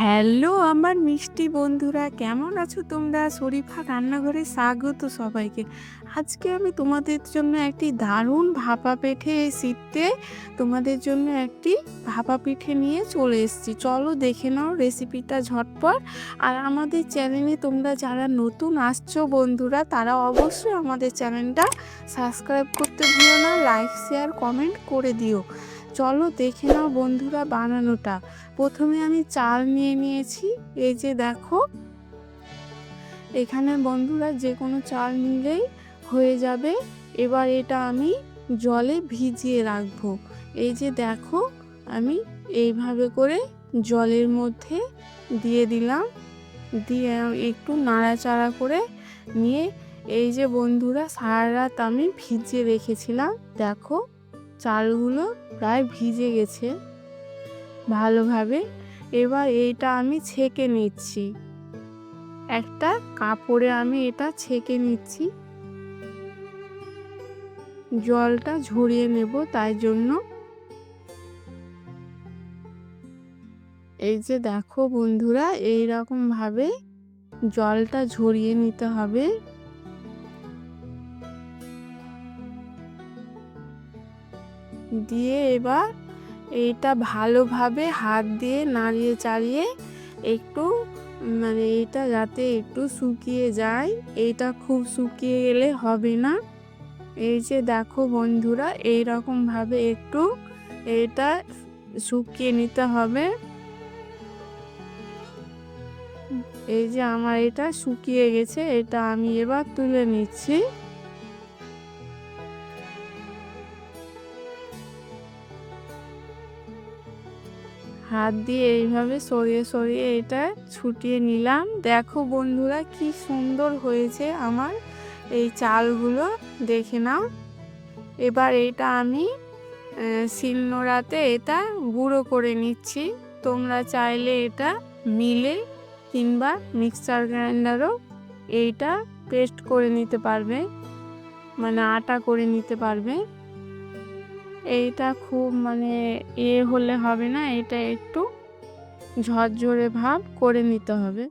Hello আমার মিষ্টি বন্ধুরা, কেমন আছো তোমরা? শরীফা রান্নাঘরে স্বাগত সবাইকে। আজকে আমি তোমাদের জন্য একটি দারুণ ভাপা পিঠে শীতে তোমাদের জন্য একটি ভাপা পিঠে নিয়ে চলে এসেছি। চলো দেখে নাও রেসিপিটা ঝটপট। আর আমাদের চ্যানেলে তোমরা যারা নতুন আসছো বন্ধুরা, তারা অবশ্যই আমাদের চ্যানেলটা সাবস্ক্রাইব করতে ভুলো না, লাইক, শেয়ার, কমেন্ট করে দিও। চলো দেখে নাও বন্ধুরা বানানোটা। প্রথমে আমি চাল নিয়ে নিয়েছি, এই যে দেখো। এখানে বন্ধুরা যে কোনো চাল নিলেই হয়ে যাবে। এবার এটা আমি জলে ভিজিয়ে রাখব। এই যে দেখো, আমি এইভাবে করে জলের মধ্যে দিয়ে দিলাম। দিয়ে একটু নাড়াচাড়া করে নিয়ে এই যে বন্ধুরা সারা রাত আমি ভিজিয়ে রেখেছিলাম, দেখো। চালগুলো প্রায় ভিজে গেছে। ভালোভাবে এবার এইটা আমি ছেঁকে নিচ্ছি। একটা কাপড়ে আমি এটা ছেঁকে নিচ্ছি। জলটা ঝরিয়ে নেব তাই জন্য। এই যে দেখো বন্ধুরা এই ভাবে জলটা ঝরিয়ে নিতে হবে। দিয়ে এবার এটা ভালোভাবে হাত দিয়ে নাড়িয়ে চাড়িয়ে একটু মানে এটা যাতে একটু শুকিয়ে যায় এটা খুব শুকিয়ে গেলে হবে না। এই যে দেখো বন্ধুরা এই ভাবে একটু এটা শুকিয়ে নিতে হবে। এই যে আমার এটা শুকিয়ে গেছে, এটা আমি এবার তুলে নিচ্ছি। হাত দিয়ে এইভাবে সরিয়ে সরিয়ে এটা ছুটিয়ে নিলাম। দেখো বন্ধুরা কি সুন্দর হয়েছে আমার এই চালগুলো, দেখে নাও। এবার এটা আমি শিলনোড়াতে এটা গুঁড়ো করে নিচ্ছি। তোমরা চাইলে এটা মিলে কিংবা মিক্সার গ্রাইন্ডারও এইটা পেস্ট করে নিতে পারবে মানে আটা করে নিতে পারবে। এইটা খুব মানে এ হলে হবে না, এটা একটু ঝরঝরে ভাব করে নিতে হবে।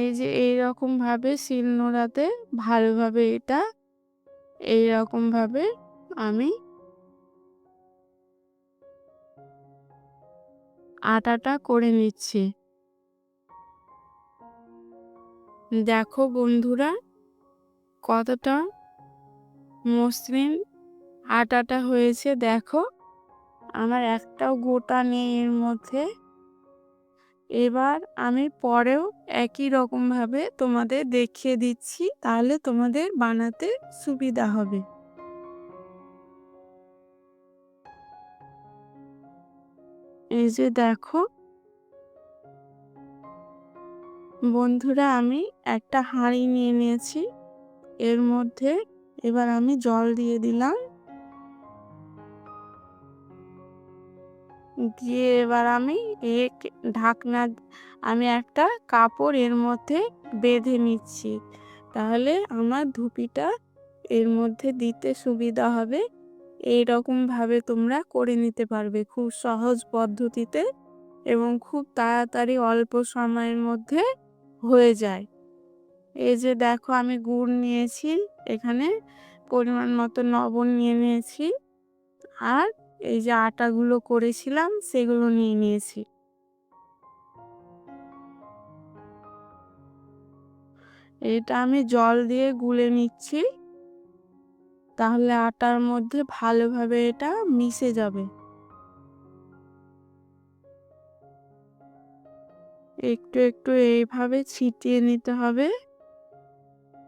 এই যে এই রকম ভাবে শিল নোড়াতে ভালোভাবে এটা এই রকম ভাবে আমি আটাটা করে নিচ্ছি। দেখো বন্ধুরা, কতটা মসৃণ আটাটা হয়েছে, দেখো। আমার একটাও গোটা নেই এর মধ্যে। এবার আমি পরেও একই রকমভাবে তোমাদের দেখিয়ে দিচ্ছি, তাহলে তোমাদের বানাতে সুবিধা হবে। এই যে দেখো। বন্ধুরা, আমি একটা হাঁড়ি নিয়ে নিয়েছি। এর মধ্যে এবার আমি জল দিয়ে দিলাম। দিয়ে এবার আমি এক ঢাকনা আমি একটা কাপড় এর মধ্যে বেঁধে নিচ্ছি। তাহলে আমার ধুপিটা এর মধ্যে দিতে সুবিধা হবে। এই রকমভাবে তোমরা করে নিতে পারবে খুব সহজ পদ্ধতিতে এবং খুব তাড়াতাড়ি অল্প সময়ের মধ্যে হয়ে যায়। এই যে দেখো আমি গুড় নিয়েছি, এখানে পরিমাণ মতো লবণ নিয়ে নিয়েছি। আর এই যে আটাগুলো করেছিলাম, সেগুলো নিয়ে নিয়েছি। এটা আমি জল দিয়ে গুলে নিচ্ছি। তাহলে আটার মধ্যে ভালোভাবে এটা মিশে যাবে। একটু একটু এইভাবে ছিটিয়ে নিতে হবে।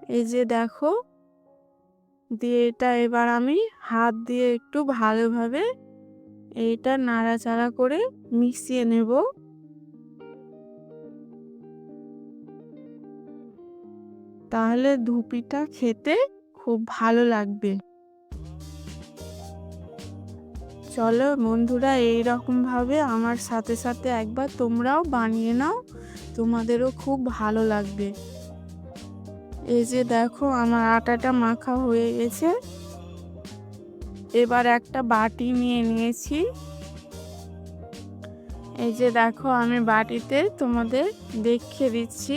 এই যে দেখো, দিয়ে এটা এবার আমি হাত দিয়ে একটু ভালোভাবে এইটা নাড়াচাড়া করে মিশিয়ে নেব। তাহলে ধুপিটা খেতে খুব ভালো লাগবে। চলো বন্ধুরা, এইরকমভাবে আমার সাথে সাথে একবার তোমরাও বানিয়ে নাও, তোমাদেরও খুব ভালো লাগবে। এই যে দেখো, আমার আটাটা মাখা হয়ে গেছে। এবার একটা বাটি নিয়ে নিয়েছি। এই যে দেখো, আমি বাটিতে তোমাদের দেখিয়ে দিচ্ছি।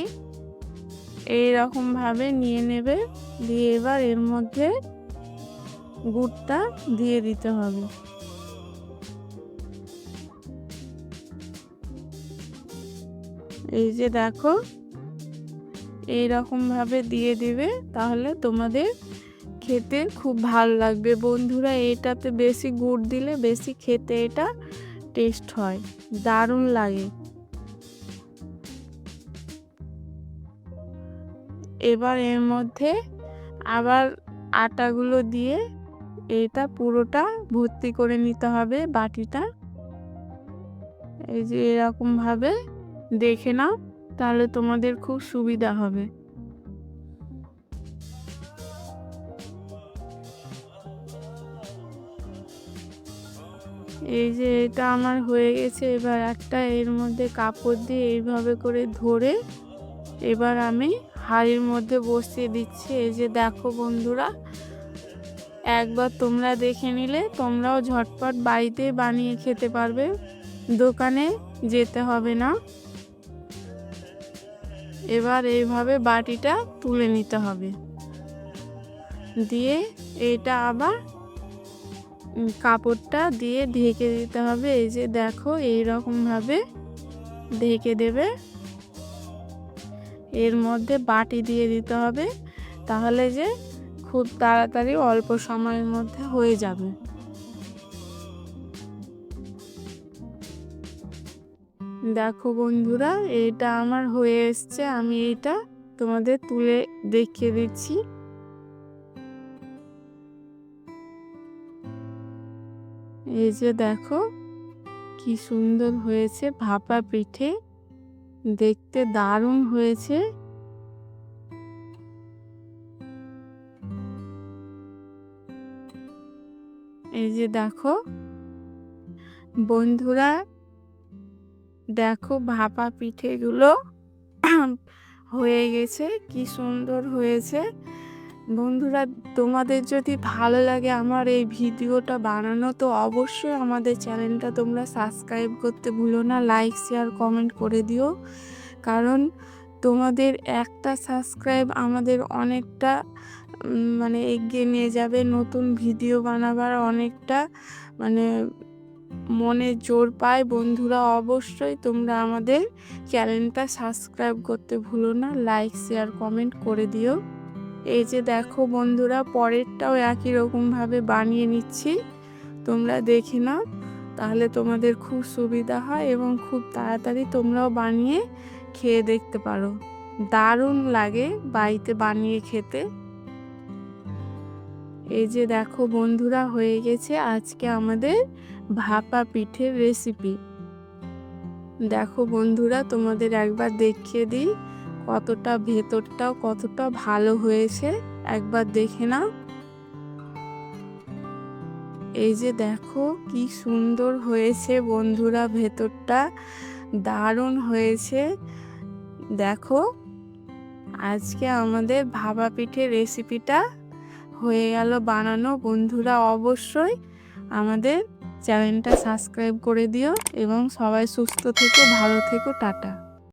এই ভাবে নিয়ে নেবে, দিয়ে এবার এর মধ্যে গুড়টা দিয়ে দিতে হবে। এই যে দেখো এই রকম ভাবে দিয়ে দিবে, তাহলে তোমাদের খেতে খুব ভালো লাগবে। বন্ধুরা, এটাতে বেশি গুড় দিলে বেশি খেতে এটা টেস্ট হয়। দারুণ লাগে। এবার এর মধ্যে আবার আটাগুলো দিয়ে এটা পুরোটা ভর্তি করে নিতে হবে বাটিটা। এই যে এরকমভাবে দেখে নাও, তাহলে তোমাদের খুব সুবিধা হবে। এই যে এটা আমার হয়ে গেছে, এবার একটা এর মধ্যে কাপড় দিয়ে এইভাবে করে ধরে এবার আমি হাড়ির মধ্যে বসিয়ে দিচ্ছি। এই যে দেখো বন্ধুরা, একবার তোমরা দেখে নিলে তোমরাও ঝটপট বাড়িতে বানিয়ে খেতে পারবে, দোকানে যেতে হবে না। এবার এইভাবে বাটিটা তুলে নিতে হবে। দিয়ে এটা আবার কাপড়টা দিয়ে ঢেকে দিতে হবে। এই যে দেখো এই ভাবে ঢেকে দেবে। এর মধ্যে বাটি দিয়ে দিতে হবে, তাহলে যে খুব তাড়াতাড়ি অল্প সময়ের মধ্যে হয়ে যাবে। দেখো বন্ধুরা, এটা আমার হয়ে এসছে। আমি এটা তোমাদের তুলে দেখিয়ে দিচ্ছি। এই যে দেখো, কি সুন্দর হয়েছে ভাপা পিঠে। দেখতে দারুণ হয়েছে। এই যে দেখো, বন্ধুরা, দেখো ভাপা পিঠেগুলো হয়ে গেছে, কি সুন্দর হয়েছে। বন্ধুরা, তোমাদের যদি ভালো লাগে আমার এই ভিডিওটা বানানো, তো অবশ্যই আমাদের চ্যানেলটা তোমরা সাবস্ক্রাইব করতে ভুলো না লাইক শেয়ার কমেন্ট করে দিও। কারণ তোমাদের একটা সাবস্ক্রাইব আমাদের অনেকটা মানে এগিয়ে নিয়ে যাবে নতুন ভিডিও বানাবার অনেকটা মানে মনে জোর পায়। বন্ধুরা, অবশ্যই তোমরা আমাদের চ্যানেলটা সাবস্ক্রাইব করতে ভুলো না লাইক শেয়ার কমেন্ট করে দিও। এই যে দেখো বন্ধুরা, পরেরটাও একই রকমভাবে বানিয়ে নিচ্ছি। তোমরা দেখে নাও, তাহলে তোমাদের খুব সুবিধা হয় এবং খুব তাড়াতাড়ি তোমরাও বানিয়ে খেয়ে দেখতে পারো। দারুণ লাগে বাড়িতে বানিয়ে খেতে। এই যে দেখো বন্ধুরা, হয়ে গেছে আজকে আমাদের ভাপা পিঠের রেসিপি দেখো বন্ধুরা, তোমাদের একবার দেখিয়ে দিই। কতটা ভেতরটাও কতটা ভালো হয়েছে, একবার দেখে নাও। এই যে দেখো কি সুন্দর হয়েছে বন্ধুরা, ভেতরটা দারুণ হয়েছে। দেখো, আজকে আমাদের ভাবা পিঠের রেসিপিটা হয়ে গেল বানানো। বন্ধুরা, অবশ্যই আমাদের চ্যানেলটা সাবস্ক্রাইব করে দিও এবং সবাই সুস্থ থেকো, ভালো থেকো, টাটা।